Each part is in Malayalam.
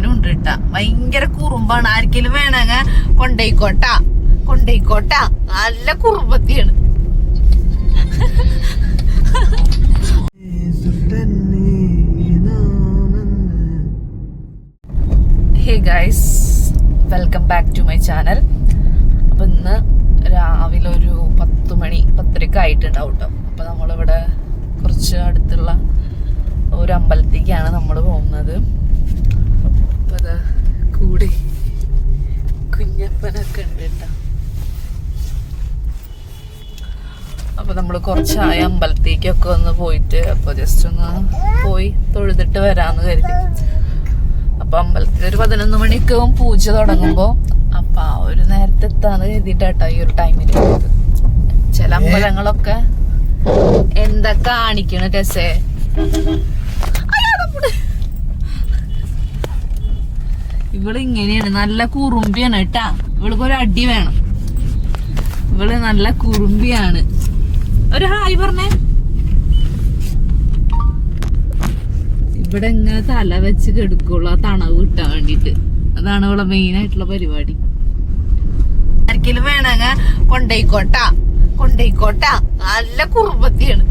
അയ്യപ്പനും ഉണ്ട് കേട്ടാ ഭയങ്കര കുറുമ്പാണ്. ആർക്കെങ്കിലും വേണങ്ങ കൊണ്ടോയിക്കോട്ട. കൊണ്ടോയിക്കോട്ട. നല്ല കുറുമ്പത്തിയാണ്. Hey guys welcome back to my channel അപ്പം ഇന്ന് രാവിലെ ഒരു പത്ത് മണി പത്തരക്ക് ആയിട്ടുണ്ടാവും കേട്ടോ അപ്പം നമ്മളിവിടെ കുറച്ച് അടുത്തുള്ള ഒരു അമ്പലത്തേക്കാണ് നമ്മൾ പോകുന്നത്. അപ്പം കൂടെ കുഞ്ഞപ്പനൊക്കെ ഉണ്ട് കേട്ടോ. അപ്പൊ നമ്മൾ കുറച്ചായ അമ്പലത്തേക്കൊക്കെ ഒന്ന് പോയിട്ട് അപ്പൊ ജസ്റ്റ് ഒന്ന് പോയി തൊഴുതിട്ട് വരാന്ന് കരുതി. അപ്പൊ അമ്പലത്തിൽ ഒരു പതിനൊന്ന് മണിയൊക്കെ പൂജ തുടങ്ങുമ്പോ അപ്പൊ ആ ഒരു നേരത്തെ എത്താന്ന് കരുതിട്ടാട്ടോ ഈ ഒരു ടൈമിൽ ചില അമ്പലങ്ങളൊക്കെ എന്താ കാണിക്കണ രസേ ഇവൾ ഇങ്ങനെയാണ് നല്ല കുറുമ്പിയാണ് കേട്ടാ. ഇവൾക്ക് ഒരു അടി വേണം. ഇവൾ നല്ല കുറുമ്പിയാണ്. ഒരു ഹായ് പറഞ്ഞേ. ഇവിടെ ഇങ്ങനെ തല വെച്ച് കെടുക്കുള്ളൂ. ആ തണവ് കിട്ടാൻ വേണ്ടിട്ട് അതാണ് ഇവിടെ മെയിൻ ആയിട്ടുള്ള പരിപാടി. ആർക്കെങ്കിലും വേണങ്ങ കൊണ്ടോയിക്കോട്ട. കൊണ്ടോയിക്കോട്ട. നല്ല കുറുമ്പത്തിയാണ്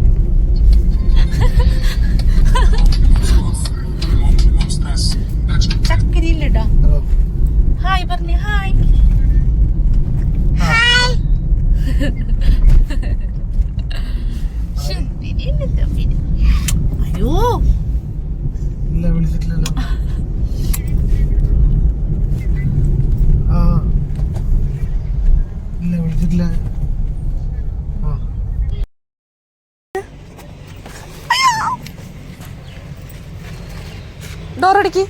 ചക്കരിയില്ലടാ ഹായ് പറഞ്ഞേ ഹായ് ഹായ് ശുദ്ധിനെ തമ്മിൽ അയ്യോ. ഇല്ല വിളിച്ചിട്ടില്ലല്ലോ. ആ. ഇല്ല വിളിച്ചിട്ടില്ല. ഡോറടിക്ക്.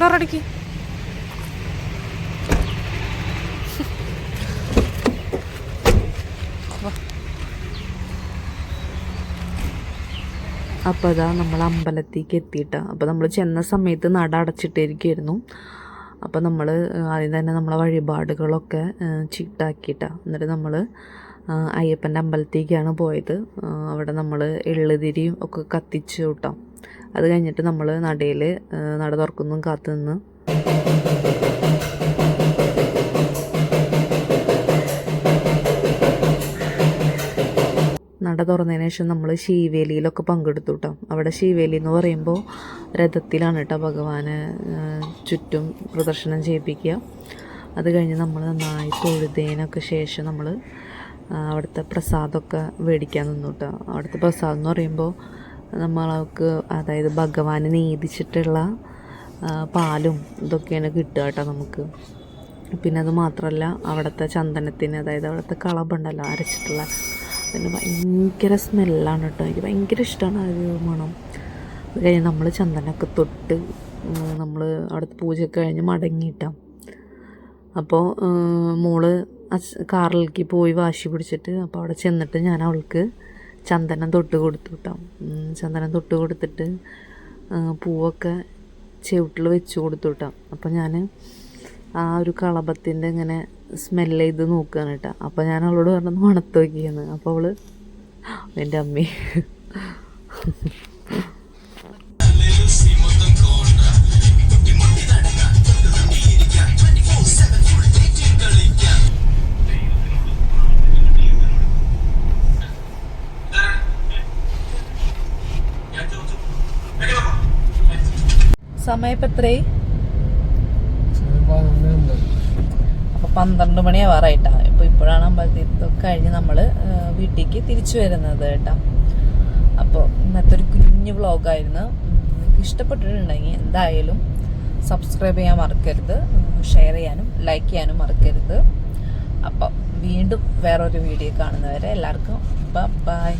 ഡോറടിക്ക്. അപ്പോൾ അതാ നമ്മൾ അമ്പലത്തേക്ക് എത്തിയിട്ട്. അപ്പോൾ നമ്മൾ ചെന്ന സമയത്ത് നട അടച്ചിട്ടിരിക്കുമായിരുന്നു അപ്പോൾ നമ്മൾ ആദ്യം തന്നെ നമ്മളെ വഴിപാടുകളൊക്കെ ചീട്ടാക്കിയിട്ടാണ് എന്നിട്ട് നമ്മൾ അയ്യപ്പന്റെ അമ്പലത്തേക്കാണ് പോയത്. അവിടെ നമ്മൾ എള്ളുതിരിയും ഒക്കെ കത്തിച്ചു കൂട്ടാം അത് കഴിഞ്ഞിട്ട് നമ്മൾ നടയിൽ നട തുറക്കുന്നതും കാത്തു നിന്ന് നട തുറന്നതിന് ശേഷം നമ്മൾ ശീവേലിയിലൊക്കെ പങ്കെടുത്തു കേട്ടോ അവിടെ ശീവേലി എന്ന് പറയുമ്പോൾ രഥത്തിലാണ് കേട്ടോ ഭഗവാനെ ചുറ്റും പ്രദർശനം ചെയ്യിപ്പിക്കുക. അത് കഴിഞ്ഞ് നമ്മൾ നന്നായി തൊഴുതേനൊക്കെ ശേഷം നമ്മൾ അവിടുത്തെ പ്രസാദമൊക്കെ മേടിക്കാൻ നിന്നു കേട്ടോ അവിടുത്തെ പ്രസാദം എന്ന് പറയുമ്പോൾ നമ്മൾക്ക് അതായത് ഭഗവാനെ നീതിച്ചിട്ടുള്ള പാലും ഇതൊക്കെയാണ് കിട്ടുക കേട്ടോ നമുക്ക്. പിന്നെ അത് മാത്രമല്ല അവിടുത്തെ ചന്ദനത്തിന് അതായത് അവിടുത്തെ കളബുണ്ടല്ലോ അരച്ചിട്ടുള്ള അതിന് ഭയങ്കര സ്മെല്ലാണ് കേട്ടോ. എനിക്ക് ഭയങ്കര ഇഷ്ടമാണ് ആ ഒരു മണം. അത് കഴിഞ്ഞ് നമ്മൾ ചന്ദനമൊക്കെ തൊട്ട് നമ്മൾ അവിടുത്തെ പൂജയൊക്കെ കഴിഞ്ഞ് മടങ്ങിയിട്ടാം. അപ്പോൾ മോൾ കാറിലേക്ക് പോയി വാശി പിടിച്ചിട്ട് അപ്പോൾ അവിടെ ചെന്നിട്ട് ഞാൻ അവൾക്ക് ചന്ദനം തൊട്ട് കൊടുത്തു കിട്ടാം. ചന്ദനം തൊട്ട് കൊടുത്തിട്ട് പൂവൊക്കെ ചുവട്ടിൽ വെച്ച് കൊടുത്തു കിട്ടാം. അപ്പോൾ ഞാൻ ആ ഒരു കളഭത്തിന്റെ ഇങ്ങനെ സ്മെല്ല് ചെയ്ത് നോക്കുകയാണ് കേട്ടോ. അപ്പോൾ ഞാൻ അവളോട് പറഞ്ഞു മണത്ത് നോക്കിയെന്ന്. അപ്പോൾ അവൾ എന്റെ അമ്മേ. സമയം പന്ത്രണ്ട് മണിയാവാറായിട്ടാ ഇപ്പോൾ ഇപ്പോഴാണ് അമ്പലത്തിലൊക്കെ കഴിഞ്ഞ് നമ്മൾ വീട്ടിലേക്ക് തിരിച്ചു വരുന്നത് കേട്ടോ. അപ്പോൾ ഇന്നത്തെ ഒരു കുഞ്ഞു വ്ളോഗായിരുന്നു നിങ്ങൾക്ക് ഇഷ്ടപ്പെട്ടിട്ടുണ്ടെങ്കിൽ എന്തായാലും സബ്സ്ക്രൈബ് ചെയ്യാൻ മറക്കരുത്. ഷെയർ ചെയ്യാനും ലൈക്ക് ചെയ്യാനും മറക്കരുത്. അപ്പോൾ വീണ്ടും വേറൊരു വീഡിയോ കാണുന്നവരെ എല്ലാവർക്കും ബൈ